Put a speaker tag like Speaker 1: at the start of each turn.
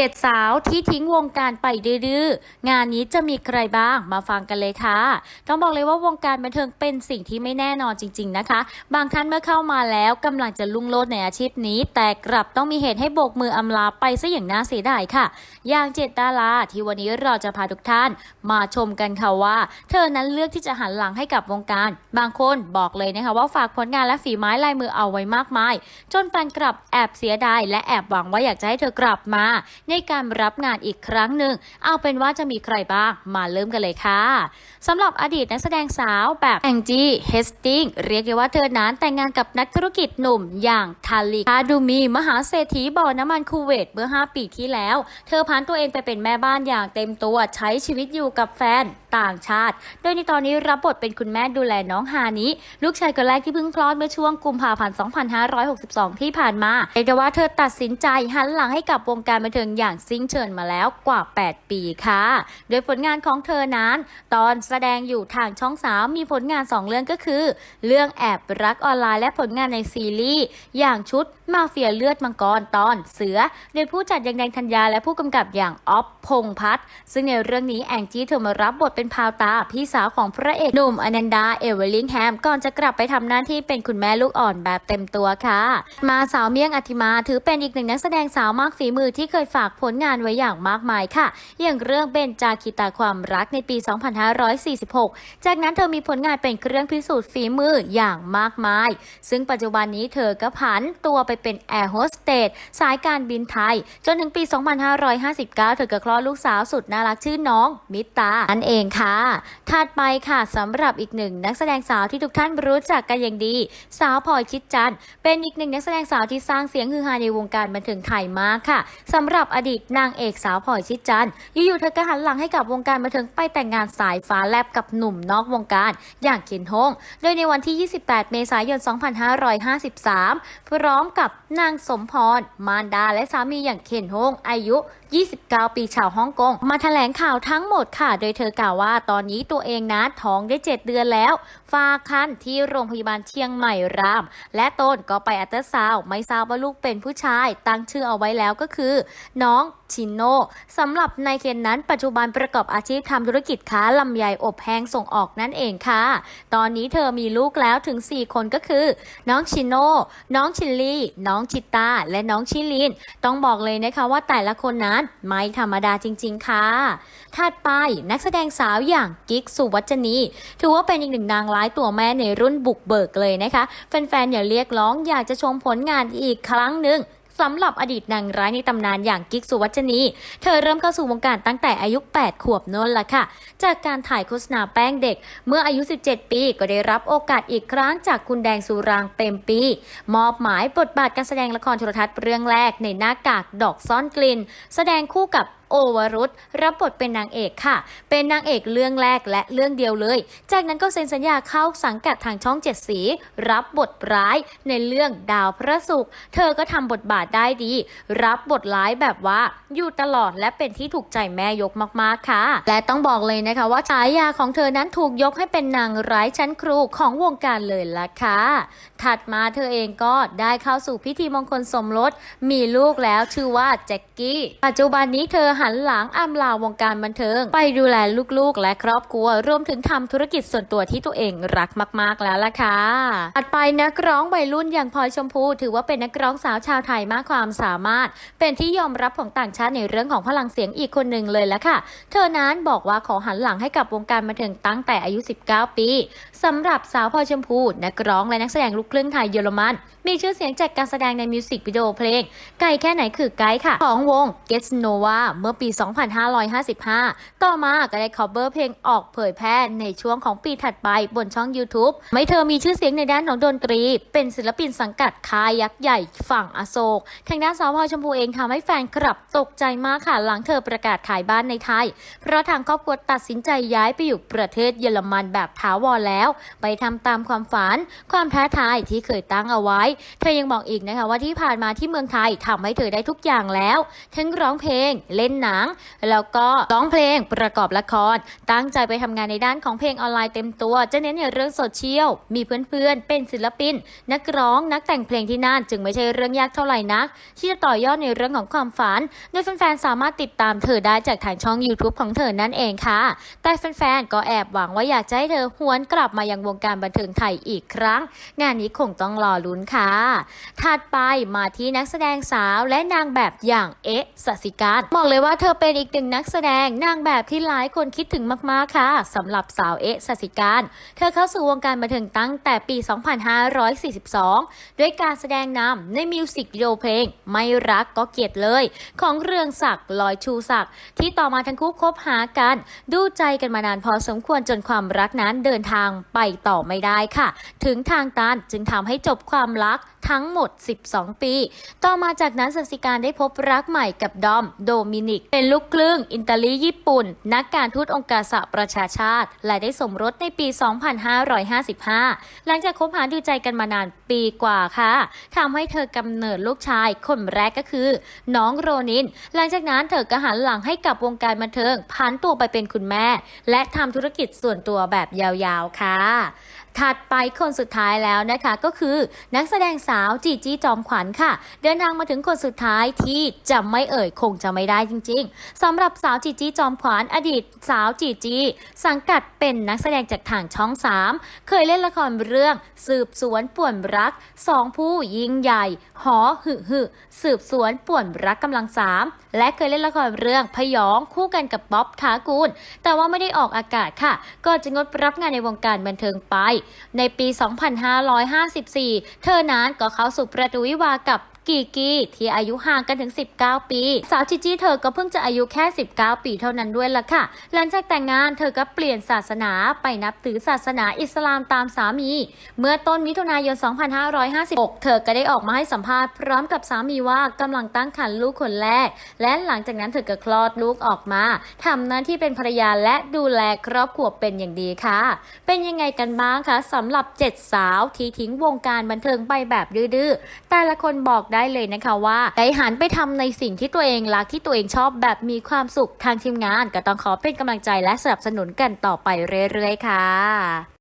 Speaker 1: เจ็ดสาวที่ทิ้งวงการไปดื้องานนี้จะมีใครบ้างมาฟังกันเลยค่ะ ต้องบอกเลยว่าวงการบันเทิงเป็นสิ่งที่ไม่แน่นอนจริง ๆนะคะ บางท่านเมื่อเข้ามาแล้วกำลังจะลุ่งโลดในอาชีพนี้ แต่กลับต้องมีเหตุให้โบกมืออำลาไปซะอย่างน่าเสียดายค่ะ อย่างเจ็ดดาราที่วันนี้เราจะพาทุกท่านมาชมกันค่ะว่า เธอนั้นเลือกที่จะหันหลังให้กับวงการ บางคนบอกเลยนะคะว่าฝากผลงานและฝีไม้ลายมือเอาไว้มากมาย จนแฟนคลับแอบเสียดายและแอบหวังว่าอยากจะให้เธอกลับมาในการรับงานอีกครั้งหนึ่ง เอาเป็นว่าจะมีใครบ้างมาเริ่มกันเลยค่ะสำหรับอดีตนักแสดงสาวแบบแองจี้เฮสติงเรียกได้ว่าเธอนั้นแต่งงานกับนักธุรกิจหนุ่มอย่างทาลิกาดูมีมหาเศรษฐีบ่อน้ำมันคูเวตเมื่อ 5 ปีที่แล้ว เธอพันตัวเองไปเป็นแม่บ้านอย่างเต็มตัวใช้ชีวิตอยู่กับแฟนต่างชาติ โดยในตอนนี้รับบทเป็นคุณแม่ดูแลน้องฮานิ ลูกชายคนแรกที่เพิ่งคลอดเมื่อช่วงกุมภาพันธ์ 2562 ที่ผ่านมาเรียกได้ว่าเธอตัดสินใจหันหลังให้กับวงการบันเทิงอย่างซิ่งเชิญมาแล้วกว่า 8 ปีค่ะ โดยผลงานของเธอนั้น ตอนแสดงอยู่ทางช่องสามมีผลงาน 2 เรื่องก็คือ เรื่องแอบรักออนไลน์และผลงานในซีรีส์อย่างชุด มาเฟียเลือดมังกรตอนเสือ โดยผู้จัดยังแดงธัญญาและผู้กำกับอย่างออฟพงพัฒน์ซึ่งในเรื่องนี้แองจี้เธอมารับบทเป็นพาวตา พี่สาวของพระเอกหนุ่มอนันดาเอเวอร์ลิงแฮม ก่อนจะกลับไปทำหน้าที่เป็นคุณแม่ลูกอ่อนแบบเต็มตัวค่ะ มาสาวเมี่ยงอธิมาถือเป็นอีกหนึ่งนักแสดงสาวมากฝีมือที่เคยฝากผลงานไว้อย่างมากมายค่ะ อย่างเรื่องเบนจาคิตาความรักในปี 2546 จากนั้นเธอมีผลงานเป็นเครื่องพิสูจน์ฝีมืออย่างมากมาย ซึ่งปัจจุบันนี้เธอก็ผันตัวไปเป็นแอร์โฮสเตสสายการบินไทย จนถึงปี 2559 เธอก็คลอดลูกสาวสุดน่ารักชื่อน้อง มิตานั่นเองค่ะถัดไปค่ะสำหรับอีกหนึ่งนักแสดงสาวที่ทุกท่านรู้จักกันอย่างดี สาวพลอยชิดจันเป็นอีกหนึ่งนักแสดงสาวที่สร้างเสียงฮือฮาในวงการบันเทิงไทยมากค่ะสำหรับอดีตนางเอกสาวพลอยชิดจันอยู่ๆเธอก็หันหลังให้กับวงการบันเทิงไปแต่งงานสายฟ้าแลบกับหนุ่มนอกวงการอย่างเคนฮงโดยในวันที่ 28 เมษายน 2553 พร้อมกับนางสมพร มารดาและสามีอย่างเคนฮงอายุ 29 ปีชาวฮ่องกง มาแถลงข่าวทั้งหมดค่ะ โดยเธอกล่าวว่าตอนนี้ตัวเองนะท้องได้ 7 เดือนแล้ว ฝากคันที่โรงพยาบาลเชียงใหม่ราม และต้นก็ไปอัลตราซาวด์ไม่ทราบว่าลูกเป็นผู้ชาย ตั้งชื่อเอาไว้แล้วก็คือ น้องชินโนสำหรับนายเคนนั้นปัจจุบันประกอบอาชีพทำธุรกิจค้าลำไยอบแห้งส่งออกนั่นเองค่ะ ตอนนี้เธอมีลูกแล้วถึง 4 คนก็คือ น้องชินโน น้องชิลลี่ น้องชิตาและน้องชิลิน ต้องบอกเลยนะคะว่าแต่ละคนนั้นไม่ธรรมดาจริง ๆ ค่ะ ถัดไปนักแสดงสาวอย่างกิ๊กสุวัจนี ถือว่าเป็นอีกหนึ่งนางร้ายตัวแม่ในรุ่นบุกเบิกเลยนะคะ แฟนๆอย่าเรียกร้องอยากจะชมผลงานอีกครั้งหนึ่ง สำหรับอดีตนางร้ายในตำนานอย่างกิ๊กสุวัจนี เธอเริ่มเข้าสู่วงการตั้งแต่อายุ 8 ขวบโน้นละค่ะ จากการถ่ายโฆษณาแป้งเด็ก เมื่ออายุ 17 ปีก็ได้รับโอกาสอีกครั้งจากคุณแดงสุรางเต็มปี มอบหมายบทบาทการแสดงละครโทรทัศน์เรื่องแรกในหน้ากากดอกซ่อนกลิ่น แสดงคู่กับโอวรุษรับบทเป็นนางเอกค่ะ เป็นนางเอกเรื่องแรกและเรื่องเดียวเลย จากนั้นก็เซ็นสัญญาเข้าสังกัดทางช่องเจ็ดสี รับบทร้ายในเรื่องดาวพระศุกร์เธอก็ทำบทบาทได้ดี รับบทร้ายแบบว่าอยู่ตลอดและเป็นที่ถูกใจแม่ยกมากๆค่ะ และต้องบอกเลยนะคะว่าฉายาของเธอนั้นถูกยกให้เป็นนางร้ายชั้นครูของวงการเลยล่ะค่ะ ถัดมาเธอเองก็ได้เข้าสู่พิธีมงคลสมรส มีลูกแล้วชื่อว่าแจ็คกี้ ปัจจุบันนี้เธอหันหลังอำลาวงการบันเทิง ไปดูแลลูกๆ และครอบครัว รวมถึงทำธุรกิจส่วนตัวที่ตัวเองรักมาก ๆ แล้วล่ะค่ะถัดไปนักร้องวัยรุ่นอย่างพลอยชมพู ถือว่าเป็นนักร้องสาวชาวไทยมากความสามารถ เป็นที่ยอมรับของต่างชาติในเรื่องของพลังเสียงอีกคนหนึ่งเลยละค่ะ เธอนั้นบอกว่าขอหันหลังให้กับวงการบันเทิงตั้งแต่อายุ 19 ปีสำหรับสาวพลอยชมพูนักร้องและนักแสดงลูกครึ่งไทยเยอรมัน มีชื่อเสียงจากการแสดงในมิวสิกวิดีโอเพลง ไกลแค่ไหนคือไกด์ค่ะ ของวง Get Nova เมื่อปี 2555 ต่อมาก็ได้ cover เพลงออกเผยแพร่ในช่วงของปีถัดไปบนช่อง YouTube ไม่เธอมีชื่อเสียงในด้านของดนตรี เป็นศิลปินสังกัดค่ายยักษ์ใหญ่ฝั่งอโศก ทางด้านสาวพลอยชมพูเองทำให้แฟนคลับตกใจมากค่ะหลังเธอประกาศขายบ้านในไทย เพราะทางครอบครัวตัดสินใจย้ายไปอยู่ประเทศเยอรมันแบบถาวรแล้ว ไปทำตามความฝัน ความท้าทายที่เคยตั้งเอาไว้ เธอยังบอกอีกนะคะว่าที่ผ่านมาที่เมืองไทยทำให้เธอได้ทุกอย่างแล้ว ทั้งร้องเพลงเล่นหนัง แล้วก็ร้องเพลงประกอบละคร ตั้งใจไปทำงานในด้านของเพลงออนไลน์เต็มตัว จะเน้นในเรื่องโซเชียล มีเพื่อนๆ เป็นศิลปิน นักร้องนักแต่งเพลงที่นั่นจึงไม่ใช่เรื่องยากเท่าไหร่นัก ที่จะต่อยอดในเรื่องของความฝัน โดยแฟนๆ สามารถติดตามเธอได้จากทางช่อง YouTube ของเธอนั่นเองค่ะ แต่แฟนๆ ก็แอบหวังว่าอยากจะให้เธอหวนกลับมายังวงการบันเทิงไทยอีกครั้ง งานนี้คงต้องรอลุ้นค่ะ ถัดไปมาที่นักแสดงสาวและนางแบบอย่างเอ๊ะสสิการบอกเลยว่าาเธอเป็นอีกหนึ่งนักแสดงนางแบบที่หลายคนคิดถึงมาก ๆ ค่ะสำหรับสาวเอ๊ะสสิการ เธอเข้าสู่วงการบันเทิงตั้งแต่ปี 2542 ด้วยการแสดงนำในมิวสิกวิดีโอเพลง ไม่รักก็เกลียดเลย ของเรืองศักดิ์ลอยชูศักดิ์ที่ต่อมาทั้งคู่คบหากัน ดูใจกันมานานพอสมควรจนความรักนั้นเดินทางไปต่อไม่ได้ค่ะ ถึงทางตันจึงทำให้จบความรักทั้งหมด 12 ปี ต่อมาจากนั้นสสิการได้พบรักใหม่กับดอมโดมินิกเป็นลูกครึ่งอิตาลีญี่ปุ่น นักการทูตองค์การสหประชาชาติ และได้สมรสในปี 2555 หลังจากคบหาดูใจกันมานานปีกว่าค่ะทำให้เธอกำเนิดลูกชายคนแรกก็คือ น้องโรนิน หลังจากนั้นเธอก็หันหลังให้กับวงการบันเทิงพันตัวไปเป็นคุณแม่ และทำธุรกิจส่วนตัวแบบยาวๆค่ะ ถัดไปคนสุดท้ายแล้วนะคะก็คือนักแสดงสาวจีจี้จอมขวัญค่ะ เดินทางมาถึงคนสุดท้ายที่จะไม่เอ่ยคงจะไม่ได้จริง ๆสำหรับสาวจีจี้จอมขวัญอดีตสาวจีจี้สังกัดเป็นนักแสดงจากทางช่อง 3 เคยเล่นละครเรื่อง สืบสวนป่วนรักสองผู้ยิ่งใหญ่ หอหึหึสืบสวนป่วนรักกำลังสามและเคยเล่นละครเรื่องพยองคู่กันกับบ๊อบทากูลแต่ว่าไม่ได้ออกอากาศค่ะ ก็จะงดรับงานในวงการบันเทิงไปในปี 2554 เธอนั้นก็เข้าสู่ประตูวิวากับ กีกีที่อายุห่างกันถึง 19 ปี สาวจิจี้เธอก็เพิ่งจะอายุแค่ 19 ปีเท่านั้นด้วยล่ะค่ะ หลังจากแต่งงานเธอก็เปลี่ยนศาสนาไปนับถือศาสนาอิสลามตามสามี เมื่อต้นมิถุนายน 2556 เธอก็ได้ออกมาให้สัมภาษณ์พร้อมกับสามีว่ากำลังตั้งครรภ์ลูกคนแรก และหลังจากนั้นเธอก็คลอดลูกออกมาทำหน้าที่เป็นภรรยาและดูแลครอบครัวเป็นอย่างดีค่ะ เป็นยังไงกันบ้างคะสำหรับ 7 สาวที่ทิ้งวงการบันเทิงไปแบบดื้อๆแต่ละคนบอกได้ได้เลยนะคะว่าได้หันไปทำในสิ่งที่ตัวเองรักที่ตัวเองชอบแบบมีความสุขทางทีมงาน ก็ต้องขอเป็นกำลังใจและสนับสนุนกันต่อไปเรื่อยๆค่ะ